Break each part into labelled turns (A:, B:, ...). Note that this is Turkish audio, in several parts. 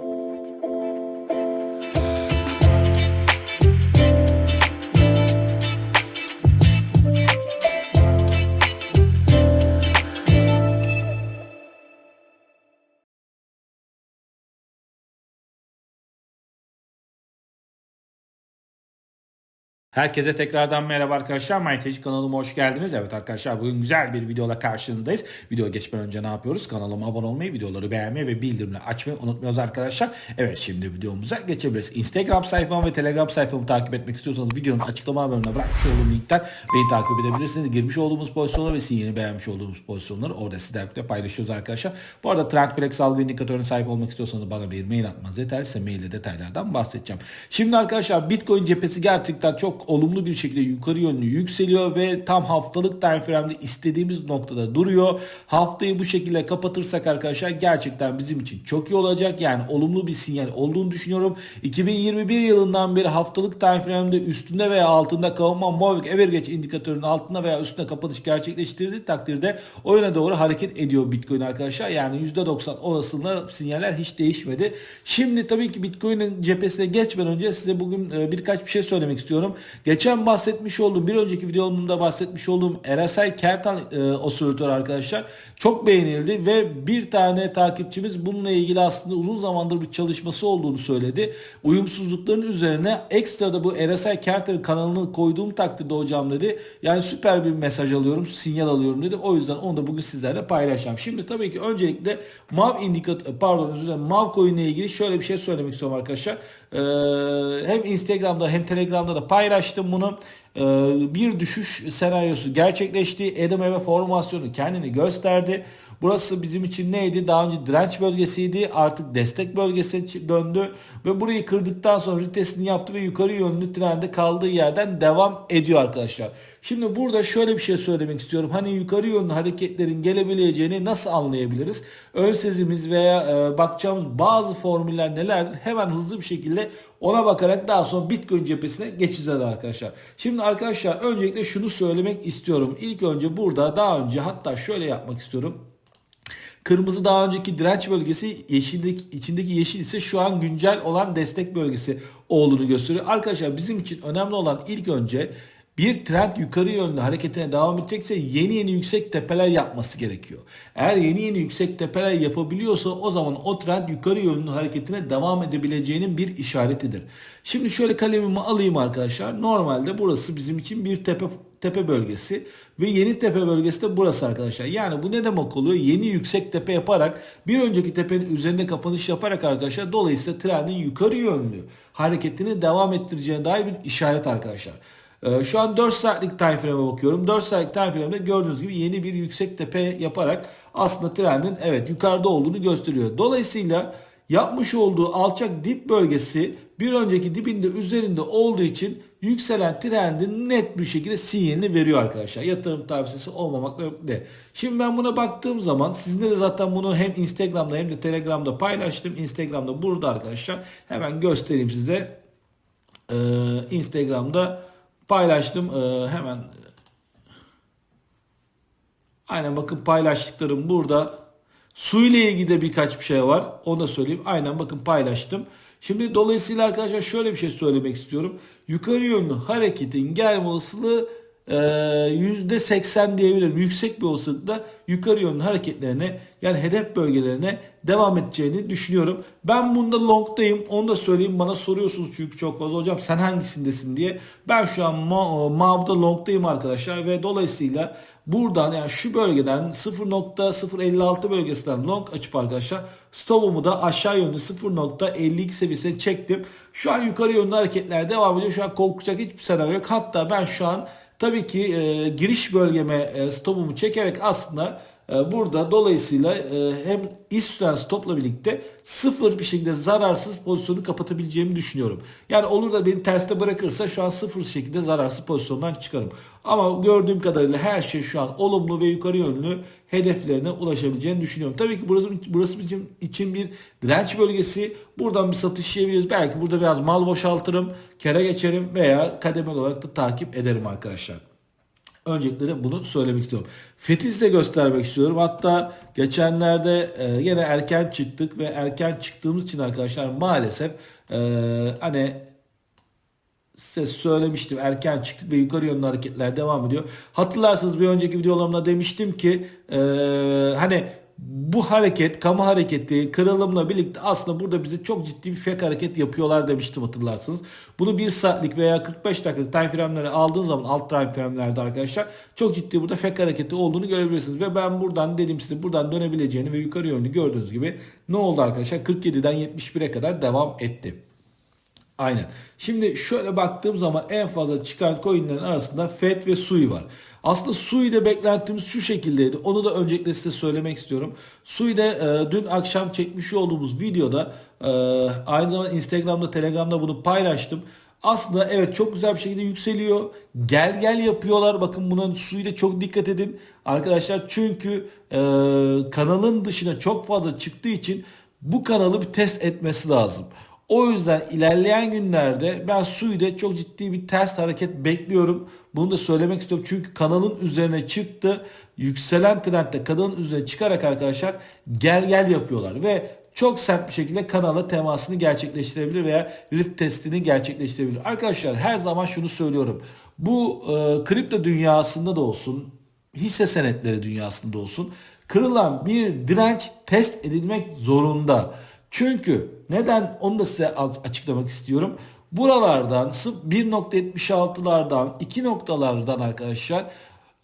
A: thank you Herkese tekrardan merhaba arkadaşlar. MyTech kanalıma hoş geldiniz. Evet arkadaşlar bugün güzel bir videola karşınızdayız. Video geçmeden önce ne yapıyoruz? Kanalıma abone olmayı, videoları beğenmeyi ve bildirimleri açmayı unutmuyoruz arkadaşlar. Evet şimdi videomuza geçebiliriz. Instagram sayfamı ve Telegram sayfamı takip etmek istiyorsanız videonun açıklama bölümüne bırakmış olduğum linkten beni takip edebilirsiniz. Girmiş olduğumuz pozisyonları ve sinyalini beğenmiş olduğumuz pozisyonları orada sizlerle paylaşıyoruz arkadaşlar. Bu arada Trendflex algı indikatörüne sahip olmak istiyorsanız bana bir mail atmanız yeterli. Size detaylardan bahsedeceğim. Şimdi arkadaşlar Bitcoin cephesi gerçekten çok olumlu bir şekilde yukarı yönlü yükseliyor ve tam haftalık time istediğimiz noktada duruyor. Haftayı bu şekilde kapatırsak arkadaşlar gerçekten bizim için çok iyi olacak. Yani olumlu bir sinyal olduğunu düşünüyorum. 2021 yılından beri haftalık time üstünde veya altında kalma Moving Average indikatörünün altında veya üstünde kapanış gerçekleştirdiği takdirde o yöne doğru hareket ediyor Bitcoin arkadaşlar. Yani %90 olasılıkla sinyaller hiç değişmedi. Şimdi tabii ki Bitcoin'in cephesine geçmeden önce size bugün e, birkaç bir şey söylemek istiyorum. Geçen bahsetmiş olduğum bir önceki videomda bahsetmiş olduğum RSI Kertan e, osilatörü arkadaşlar çok beğenildi ve bir tane takipçimiz bununla ilgili aslında uzun zamandır bir çalışması olduğunu söyledi. Uyumsuzlukların üzerine ekstra da bu RSI Kertan kanalını koyduğum takdirde hocam dedi. Yani süper bir mesaj alıyorum, sinyal alıyorum dedi. O yüzden onu da bugün sizlerle paylaşacağım. Şimdi tabii ki öncelikle MAV indikatör pardon özür dilerim MAV coin ile ilgili şöyle bir şey söylemek istiyorum arkadaşlar. Ee, hem Instagram'da hem Telegram'da da paylaştım bunu. Ee, bir düşüş senaryosu gerçekleşti. Adam Eve formasyonu kendini gösterdi. Burası bizim için neydi? Daha önce direnç bölgesiydi. Artık destek bölgesine döndü. Ve burayı kırdıktan sonra retestini yaptı ve yukarı yönlü trende kaldığı yerden devam ediyor arkadaşlar. Şimdi burada şöyle bir şey söylemek istiyorum. Hani yukarı yönlü hareketlerin gelebileceğini nasıl anlayabiliriz? Ön sezimiz veya e, bakacağımız bazı formüller neler? Hemen hızlı bir şekilde ona bakarak daha sonra Bitcoin cephesine geçeceğiz arkadaşlar. Şimdi arkadaşlar öncelikle şunu söylemek istiyorum. İlk önce burada daha önce hatta şöyle yapmak istiyorum. Kırmızı daha önceki direnç bölgesi, yeşildeki, içindeki yeşil ise şu an güncel olan destek bölgesi olduğunu gösteriyor. Arkadaşlar bizim için önemli olan ilk önce bir trend yukarı yönlü hareketine devam edecekse yeni yeni yüksek tepeler yapması gerekiyor. Eğer yeni yeni yüksek tepeler yapabiliyorsa o zaman o trend yukarı yönlü hareketine devam edebileceğinin bir işaretidir. Şimdi şöyle kalemimi alayım arkadaşlar. Normalde burası bizim için bir tepe tepe bölgesi ve yeni tepe bölgesi de burası arkadaşlar. Yani bu ne demek oluyor? Yeni yüksek tepe yaparak bir önceki tepenin üzerinde kapanış yaparak arkadaşlar dolayısıyla trendin yukarı yönlü hareketini devam ettireceğine dair bir işaret arkadaşlar. Ee, şu an 4 saatlik time frame'e bakıyorum. 4 saatlik time frame'de gördüğünüz gibi yeni bir yüksek tepe yaparak aslında trendin evet yukarıda olduğunu gösteriyor. Dolayısıyla yapmış olduğu alçak dip bölgesi bir önceki dibinde üzerinde olduğu için yükselen trendin net bir şekilde sinyalini veriyor arkadaşlar. Yatırım tavsiyesi olmamakla de. Şimdi ben buna baktığım zaman sizinle de zaten bunu hem Instagram'da hem de Telegram'da paylaştım. Instagram'da burada arkadaşlar. Hemen göstereyim size. Ee, Instagram'da paylaştım. Ee, hemen Aynen bakın paylaştıklarım burada. Su ile ilgili de birkaç bir şey var. Onu da söyleyeyim. Aynen bakın paylaştım. Şimdi dolayısıyla arkadaşlar şöyle bir şey söylemek istiyorum. Yukarı yönlü hareketin gelme olasılığı %80 diyebilirim. Yüksek bir olasılıkla yukarı yönlü hareketlerine yani hedef bölgelerine devam edeceğini düşünüyorum. Ben bunda long'dayım. Onu da söyleyeyim. Bana soruyorsunuz çünkü çok fazla. Hocam sen hangisindesin diye. Ben şu an ma mav'da long'dayım arkadaşlar ve dolayısıyla buradan yani şu bölgeden 0.056 bölgesinden long açıp arkadaşlar stopumu da aşağı yönlü 0.52 seviyesine çektim. Şu an yukarı yönlü hareketler devam ediyor. Şu an korkacak hiçbir senaryo yok. Hatta ben şu an tabii ki e, giriş bölgeme e, stopumu çekerek aslında burada dolayısıyla e, hem üstten stopla birlikte sıfır bir şekilde zararsız pozisyonu kapatabileceğimi düşünüyorum. Yani olur da beni terste bırakırsa şu an sıfır şekilde zararsız pozisyondan çıkarım. Ama gördüğüm kadarıyla her şey şu an olumlu ve yukarı yönlü hedeflerine ulaşabileceğini düşünüyorum. Tabii ki burası, burası bizim için bir direnç bölgesi. Buradan bir satış yiyebiliriz. Belki burada biraz mal boşaltırım, kere geçerim veya kademeli olarak da takip ederim arkadaşlar. Öncelikle bunu söylemek istiyorum. Fethi size göstermek istiyorum. Hatta geçenlerde e, yine erken çıktık ve erken çıktığımız için arkadaşlar maalesef e, hani size söylemiştim erken çıktık ve yukarı yönlü hareketler devam ediyor. Hatırlarsanız bir önceki videolarımda demiştim ki e, hani bu hareket, kamu hareketi, kırılımla birlikte aslında burada bize çok ciddi bir fake hareket yapıyorlar demiştim hatırlarsınız. Bunu 1 saatlik veya 45 dakikalık time frame'leri aldığın zaman alt time frame'lerde arkadaşlar çok ciddi burada fake hareketi olduğunu görebilirsiniz. Ve ben buradan dedim size buradan dönebileceğini ve yukarı yönlü gördüğünüz gibi ne oldu arkadaşlar? 47'den 71'e kadar devam etti. Aynen. Şimdi şöyle baktığım zaman en fazla çıkan coinlerin arasında FED ve SUI var. Aslında SUI'de beklentimiz şu şekildeydi. Onu da öncelikle size söylemek istiyorum. SUI'de e, dün akşam çekmiş olduğumuz videoda e, aynı zamanda Instagram'da Telegram'da bunu paylaştım. Aslında evet çok güzel bir şekilde yükseliyor. Gel gel yapıyorlar. Bakın buna suyla çok dikkat edin. Arkadaşlar çünkü e, kanalın dışına çok fazla çıktığı için bu kanalı bir test etmesi lazım. O yüzden ilerleyen günlerde ben Sui'de çok ciddi bir ters hareket bekliyorum. Bunu da söylemek istiyorum. Çünkü kanalın üzerine çıktı. Yükselen trendde kanalın üzerine çıkarak arkadaşlar gel gel yapıyorlar. Ve çok sert bir şekilde kanala temasını gerçekleştirebilir veya rift testini gerçekleştirebilir. Arkadaşlar her zaman şunu söylüyorum. Bu e, kripto dünyasında da olsun, hisse senetleri dünyasında olsun kırılan bir direnç test edilmek zorunda. Çünkü neden onu da size açıklamak istiyorum. Buralardan 1.76'lardan 2 noktalardan arkadaşlar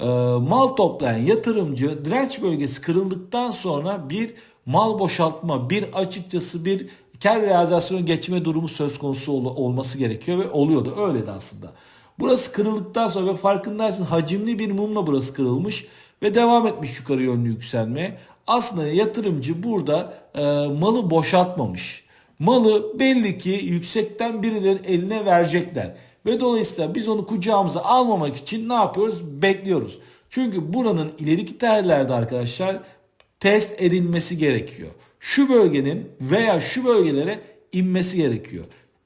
A: e, mal toplayan yatırımcı direnç bölgesi kırıldıktan sonra bir mal boşaltma, bir açıkçası bir kar realizasyonu geçme durumu söz konusu ol, olması gerekiyor ve oluyordu. Öyleydi aslında. Burası kırıldıktan sonra ve farkındaysın hacimli bir mumla burası kırılmış ve devam etmiş yukarı yönlü yükselmeye. Aslında yatırımcı burada e, malı boşaltmamış. Malı belli ki yüksekten birilerin eline verecekler. Ve dolayısıyla biz onu kucağımıza almamak için ne yapıyoruz? Bekliyoruz. Çünkü buranın ileriki tarihlerde arkadaşlar test edilmesi gerekiyor. Şu bölgenin veya şu bölgelere inmesi gerekiyor.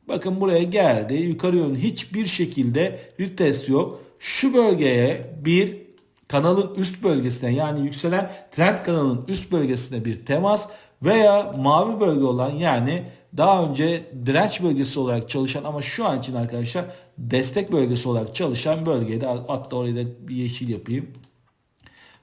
A: Bakın buraya geldi. Yukarı yönlü hiçbir şekilde bir test yok. Şu bölgeye bir kanalın üst bölgesine yani yükselen trend kanalının üst bölgesine bir temas veya mavi bölge olan yani daha önce direnç bölgesi olarak çalışan ama şu an için arkadaşlar destek bölgesi olarak çalışan bölgede hatta orayı da bir yeşil yapayım.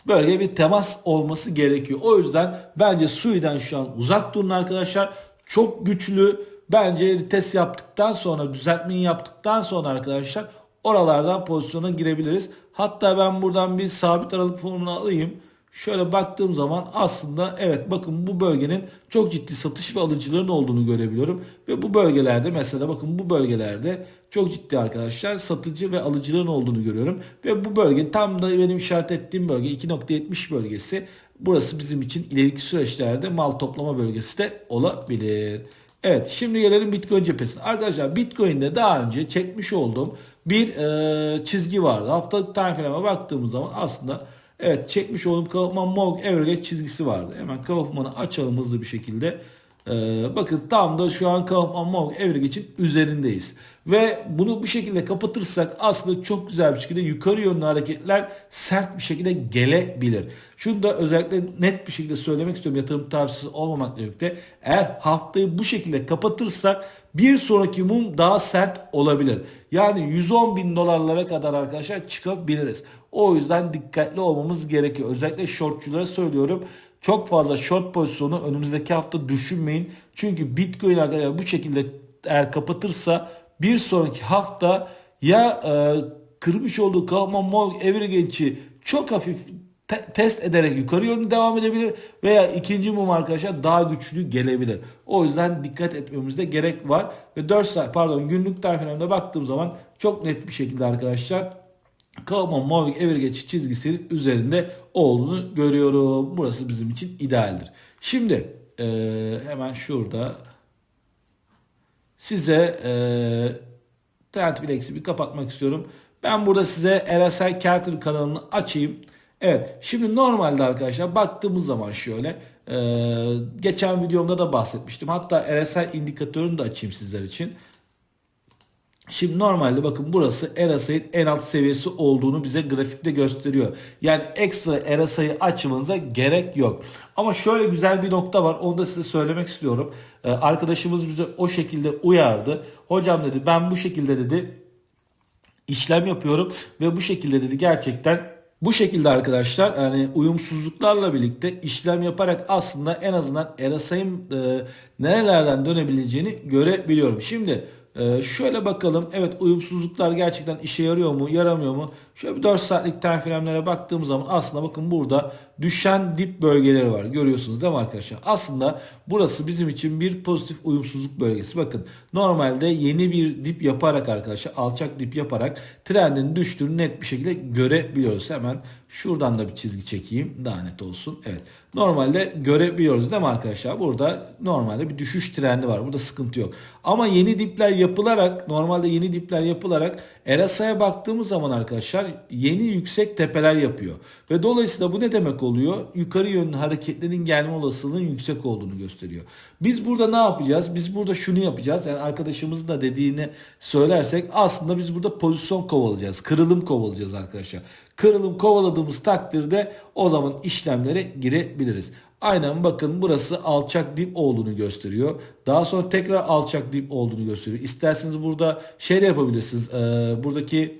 A: Bölge bir temas olması gerekiyor. O yüzden bence Sui'den şu an uzak durun arkadaşlar. Çok güçlü. Bence test yaptıktan sonra düzeltmeyi yaptıktan sonra arkadaşlar oralardan pozisyona girebiliriz. Hatta ben buradan bir sabit aralık formunu alayım. Şöyle baktığım zaman aslında evet bakın bu bölgenin çok ciddi satış ve alıcıların olduğunu görebiliyorum. Ve bu bölgelerde mesela bakın bu bölgelerde çok ciddi arkadaşlar satıcı ve alıcıların olduğunu görüyorum. Ve bu bölge tam da benim işaret ettiğim bölge 2.70 bölgesi. Burası bizim için ileriki süreçlerde mal toplama bölgesi de olabilir. Evet şimdi gelelim Bitcoin cephesine. Arkadaşlar Bitcoin'de daha önce çekmiş olduğum bir e, çizgi vardı. Haftalık time frame'e baktığımız zaman aslında evet çekmiş olduğum Kaufman Morg Average çizgisi vardı. Hemen Kaufman'ı açalım hızlı bir şekilde. Ee, bakın tam da şu an Kaufman Morg Average'in üzerindeyiz. Ve bunu bu şekilde kapatırsak aslında çok güzel bir şekilde yukarı yönlü hareketler sert bir şekilde gelebilir. Şunu da özellikle net bir şekilde söylemek istiyorum yatırım tavsiyesi olmamakla birlikte. Eğer haftayı bu şekilde kapatırsak bir sonraki mum daha sert olabilir. Yani 110 bin dolarlara kadar arkadaşlar çıkabiliriz. O yüzden dikkatli olmamız gerekiyor. Özellikle shortçulara söylüyorum. Çok fazla short pozisyonu önümüzdeki hafta düşünmeyin. Çünkü Bitcoin arkadaşlar bu şekilde eğer kapatırsa bir sonraki hafta ya e, kırmış olduğu Kaufman Morgan Average'i çok hafif te- test ederek yukarı yönlü devam edebilir veya ikinci mum arkadaşlar daha güçlü gelebilir. O yüzden dikkat etmemizde gerek var ve 4 saat pardon günlük tariflerine baktığım zaman çok net bir şekilde arkadaşlar Kaufman Morgan Average çizgisinin üzerinde olduğunu görüyorum. Burası bizim için idealdir. Şimdi e, hemen şurada size e, Trendflex'i bir kapatmak istiyorum. Ben burada size RSI Carter kanalını açayım. Evet şimdi normalde arkadaşlar baktığımız zaman şöyle e, geçen videomda da bahsetmiştim. Hatta RSI indikatörünü de açayım sizler için. Şimdi normalde bakın burası RSI'nin en alt seviyesi olduğunu bize grafikte gösteriyor. Yani ekstra RSI'yi açmanıza gerek yok. Ama şöyle güzel bir nokta var. Onu da size söylemek istiyorum. Ee, arkadaşımız bize o şekilde uyardı. Hocam dedi ben bu şekilde dedi işlem yapıyorum ve bu şekilde dedi gerçekten bu şekilde arkadaşlar yani uyumsuzluklarla birlikte işlem yaparak aslında en azından RSI'nin e, nerelerden dönebileceğini görebiliyorum. Şimdi ee, şöyle bakalım. Evet uyumsuzluklar gerçekten işe yarıyor mu, yaramıyor mu? Şöyle bir 4 saatlik frame'lere baktığımız zaman aslında bakın burada düşen dip bölgeleri var. Görüyorsunuz değil mi arkadaşlar? Aslında burası bizim için bir pozitif uyumsuzluk bölgesi. Bakın normalde yeni bir dip yaparak arkadaşlar alçak dip yaparak trendin düştüğünü net bir şekilde görebiliyoruz. Hemen şuradan da bir çizgi çekeyim. Daha net olsun. Evet. Normalde görebiliyoruz değil mi arkadaşlar? Burada normalde bir düşüş trendi var. Burada sıkıntı yok. Ama yeni dipler yapılarak normalde yeni dipler yapılarak RSI'ye baktığımız zaman arkadaşlar yeni yüksek tepeler yapıyor. Ve dolayısıyla bu ne demek oluyor? Yukarı yönlü hareketlerin gelme olasılığının yüksek olduğunu gösteriyor. Biz burada ne yapacağız? Biz burada şunu yapacağız. Yani arkadaşımızın da dediğini söylersek aslında biz burada pozisyon kovalayacağız. Kırılım kovalayacağız arkadaşlar. Kırılım kovaladığımız takdirde o zaman işlemlere girebiliriz. Aynen bakın burası alçak dip olduğunu gösteriyor. Daha sonra tekrar alçak dip olduğunu gösteriyor. İsterseniz burada şey de yapabilirsiniz. Ee, buradaki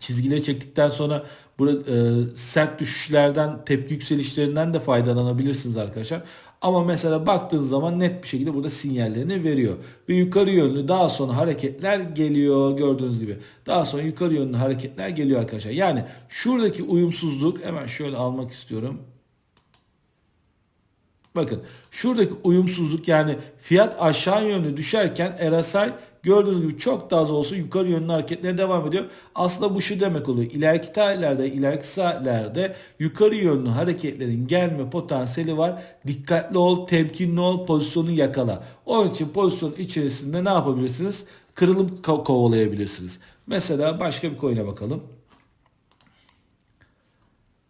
A: çizgileri çektikten sonra burada e, sert düşüşlerden, tepki yükselişlerinden de faydalanabilirsiniz arkadaşlar. Ama mesela baktığınız zaman net bir şekilde burada sinyallerini veriyor. Ve yukarı yönlü daha sonra hareketler geliyor gördüğünüz gibi. Daha sonra yukarı yönlü hareketler geliyor arkadaşlar. Yani şuradaki uyumsuzluk hemen şöyle almak istiyorum. Bakın şuradaki uyumsuzluk yani fiyat aşağı yönlü düşerken RSI gördüğünüz gibi çok daha az olsa yukarı yönlü hareketlerine devam ediyor. Aslında bu şu demek oluyor. İleriki tarihlerde, ileriki saatlerde yukarı yönlü hareketlerin gelme potansiyeli var. Dikkatli ol, temkinli ol, pozisyonu yakala. Onun için pozisyonun içerisinde ne yapabilirsiniz? Kırılım ko- kovalayabilirsiniz. Mesela başka bir coin'e bakalım.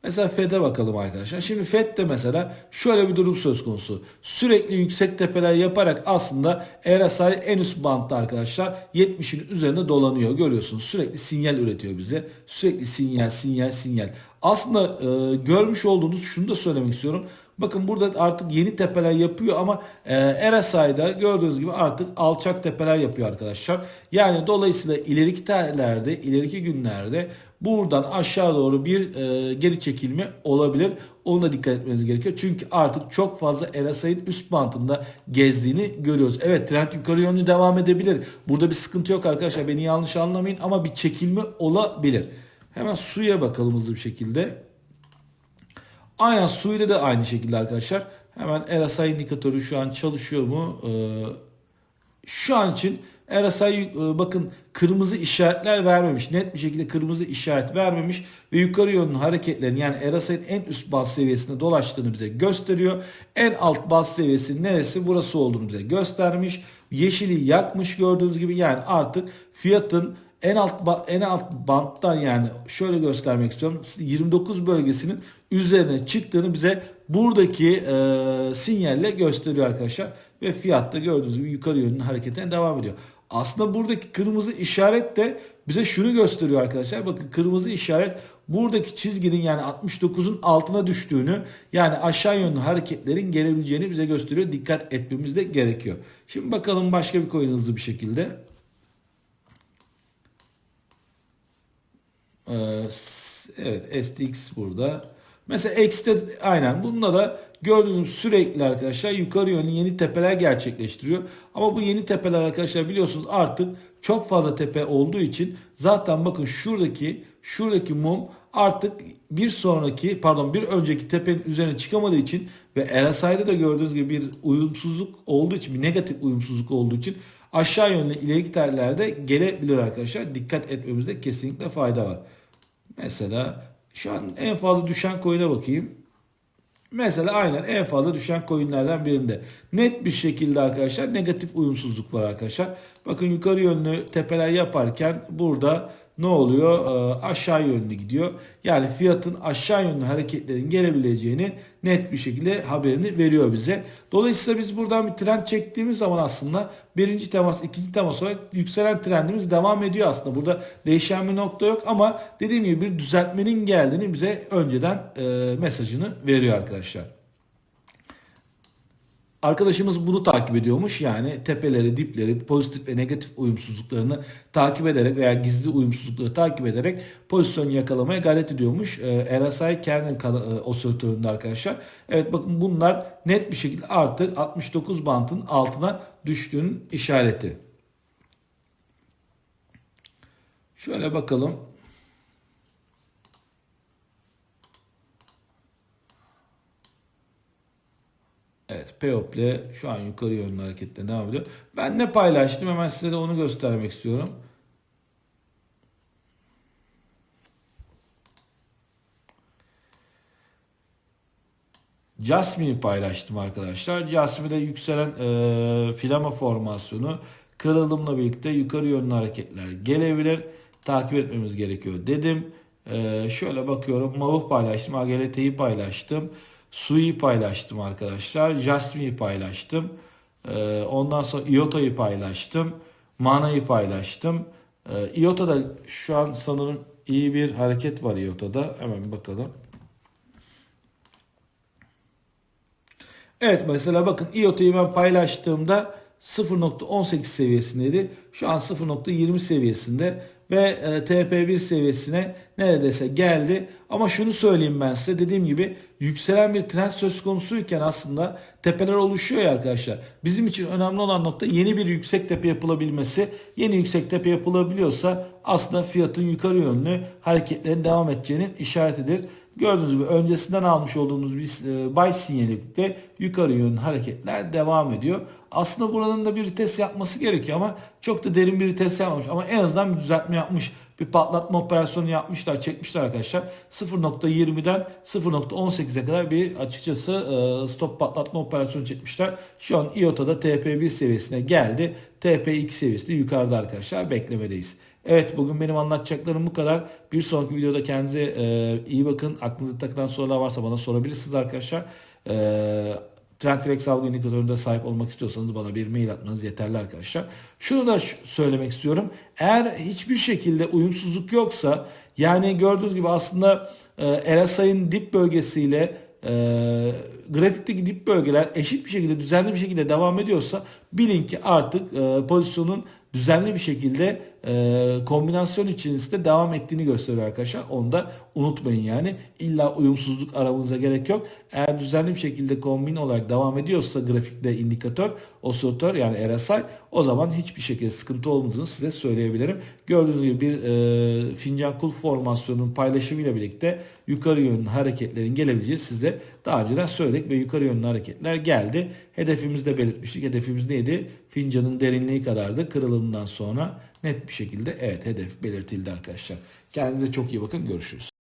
A: Mesela FED'e bakalım arkadaşlar. Şimdi FED de mesela şöyle bir durum söz konusu. Sürekli yüksek tepeler yaparak aslında RSI en üst bantta arkadaşlar 70'in üzerinde dolanıyor. Görüyorsunuz sürekli sinyal üretiyor bize. Sürekli sinyal sinyal sinyal. Aslında e, görmüş olduğunuz şunu da söylemek istiyorum. Bakın burada artık yeni tepeler yapıyor ama e, RSI'da gördüğünüz gibi artık alçak tepeler yapıyor arkadaşlar. Yani dolayısıyla ileriki tarihlerde, ileriki günlerde buradan aşağı doğru bir e, geri çekilme olabilir. Ona da dikkat etmeniz gerekiyor. Çünkü artık çok fazla RSI'nin üst bantında gezdiğini görüyoruz. Evet trend yukarı yönlü devam edebilir. Burada bir sıkıntı yok arkadaşlar. Beni yanlış anlamayın ama bir çekilme olabilir. Hemen suya bakalım hızlı bir şekilde. Aynen suyla da aynı şekilde arkadaşlar. Hemen RSI indikatörü şu an çalışıyor mu? Ee, şu an için RSI e, bakın kırmızı işaretler vermemiş. Net bir şekilde kırmızı işaret vermemiş ve yukarı yönlü hareketlerin yani RSI'nin en üst baz seviyesinde dolaştığını bize gösteriyor. En alt baz seviyesi neresi? Burası olduğunu bize göstermiş. Yeşili yakmış gördüğünüz gibi yani artık fiyatın en alt en alt banttan yani şöyle göstermek istiyorum. 29 bölgesinin üzerine çıktığını bize buradaki e, sinyalle gösteriyor arkadaşlar. Ve fiyat da gördüğünüz gibi yukarı yönlü hareketine devam ediyor. Aslında buradaki kırmızı işaret de bize şunu gösteriyor arkadaşlar. Bakın kırmızı işaret buradaki çizginin yani 69'un altına düştüğünü yani aşağı yönlü hareketlerin gelebileceğini bize gösteriyor. Dikkat etmemiz de gerekiyor. Şimdi bakalım başka bir coin hızlı bir şekilde. Ee, evet STX burada. Mesela X'te aynen bununla da gördüğünüz sürekli arkadaşlar yukarı yönlü yeni tepeler gerçekleştiriyor. Ama bu yeni tepeler arkadaşlar biliyorsunuz artık çok fazla tepe olduğu için zaten bakın şuradaki şuradaki mum artık bir sonraki pardon bir önceki tepenin üzerine çıkamadığı için ve RSI'de de gördüğünüz gibi bir uyumsuzluk olduğu için bir negatif uyumsuzluk olduğu için aşağı yönlü ileriki tarihlerde gelebilir arkadaşlar. Dikkat etmemizde kesinlikle fayda var. Mesela şu an en fazla düşen coin'e bakayım. Mesela aynen en fazla düşen coinlerden birinde. Net bir şekilde arkadaşlar negatif uyumsuzluk var arkadaşlar. Bakın yukarı yönlü tepeler yaparken burada ne oluyor? Ee, aşağı yönlü gidiyor. Yani fiyatın aşağı yönlü hareketlerin gelebileceğini net bir şekilde haberini veriyor bize. Dolayısıyla biz buradan bir trend çektiğimiz zaman aslında birinci temas, ikinci temas olarak yükselen trendimiz devam ediyor aslında. Burada değişen bir nokta yok ama dediğim gibi bir düzeltmenin geldiğini bize önceden e, mesajını veriyor arkadaşlar. Arkadaşımız bunu takip ediyormuş. Yani tepeleri, dipleri, pozitif ve negatif uyumsuzluklarını takip ederek veya gizli uyumsuzlukları takip ederek pozisyon yakalamaya gayret ediyormuş. Ee, RSI Kernel e, osilatöründe arkadaşlar. Evet bakın bunlar net bir şekilde artık 69 bantın altına düştüğünün işareti. Şöyle bakalım. Evet People şu an yukarı yönlü hareketle devam ediyor. Ben ne paylaştım hemen size de onu göstermek istiyorum. Jasmine'i paylaştım arkadaşlar. Jasmine'de yükselen e, filama formasyonu kırılımla birlikte yukarı yönlü hareketler gelebilir. Takip etmemiz gerekiyor dedim. E, şöyle bakıyorum. Mavuk paylaştım. AGLT'yi paylaştım. Sui'yi paylaştım arkadaşlar. Jasmine'i paylaştım. E, ondan sonra IOTA'yı paylaştım. Mana'yı paylaştım. E, IOTA'da şu an sanırım iyi bir hareket var IOTA'da. Hemen bakalım. Evet mesela bakın IOTa'yı ben paylaştığımda 0.18 seviyesindeydi. Şu an 0.20 seviyesinde ve e, TP1 seviyesine neredeyse geldi. Ama şunu söyleyeyim ben size dediğim gibi yükselen bir trend söz konusuyken aslında tepeler oluşuyor ya arkadaşlar. Bizim için önemli olan nokta yeni bir yüksek tepe yapılabilmesi. Yeni yüksek tepe yapılabiliyorsa aslında fiyatın yukarı yönlü hareketlerin devam edeceğinin işaretidir. Gördüğünüz gibi öncesinden almış olduğumuz bir e, buy sinyaliyle yukarı yönlü hareketler devam ediyor. Aslında buranın da bir vites yapması gerekiyor ama çok da derin bir vites yapmamış. Ama en azından bir düzeltme yapmış. Bir patlatma operasyonu yapmışlar, çekmişler arkadaşlar. 0.20'den 0.18'e kadar bir açıkçası e, stop patlatma operasyonu çekmişler. Şu an IOTA'da TP1 seviyesine geldi. TP2 seviyesi de yukarıda arkadaşlar. Beklemedeyiz. Evet bugün benim anlatacaklarım bu kadar. Bir sonraki videoda kendinize e, iyi bakın. Aklınızda takılan sorular varsa bana sorabilirsiniz arkadaşlar. E, Trendflex algı indikatöründe sahip olmak istiyorsanız bana bir mail atmanız yeterli arkadaşlar. Şunu da söylemek istiyorum. Eğer hiçbir şekilde uyumsuzluk yoksa yani gördüğünüz gibi aslında e, RSI'nin dip bölgesiyle e, grafikteki dip bölgeler eşit bir şekilde düzenli bir şekilde devam ediyorsa bilin ki artık e, pozisyonun düzenli bir şekilde e, kombinasyon içerisinde devam ettiğini gösteriyor arkadaşlar. Onu da unutmayın yani. İlla uyumsuzluk aramamıza gerek yok. Eğer düzenli bir şekilde kombin olarak devam ediyorsa grafikte indikatör, osilatör yani RSI o zaman hiçbir şekilde sıkıntı olmadığını size söyleyebilirim. Gördüğünüz gibi bir e, fincan kul formasyonunun paylaşımıyla birlikte yukarı yönlü hareketlerin gelebileceği size daha önceden söyledik ve yukarı yönlü hareketler geldi. Hedefimizi de belirtmiştik. Hedefimiz neydi? Fincanın derinliği kadardı. Kırılımından sonra net bir şekilde evet hedef belirtildi arkadaşlar. Kendinize çok iyi bakın. Görüşürüz.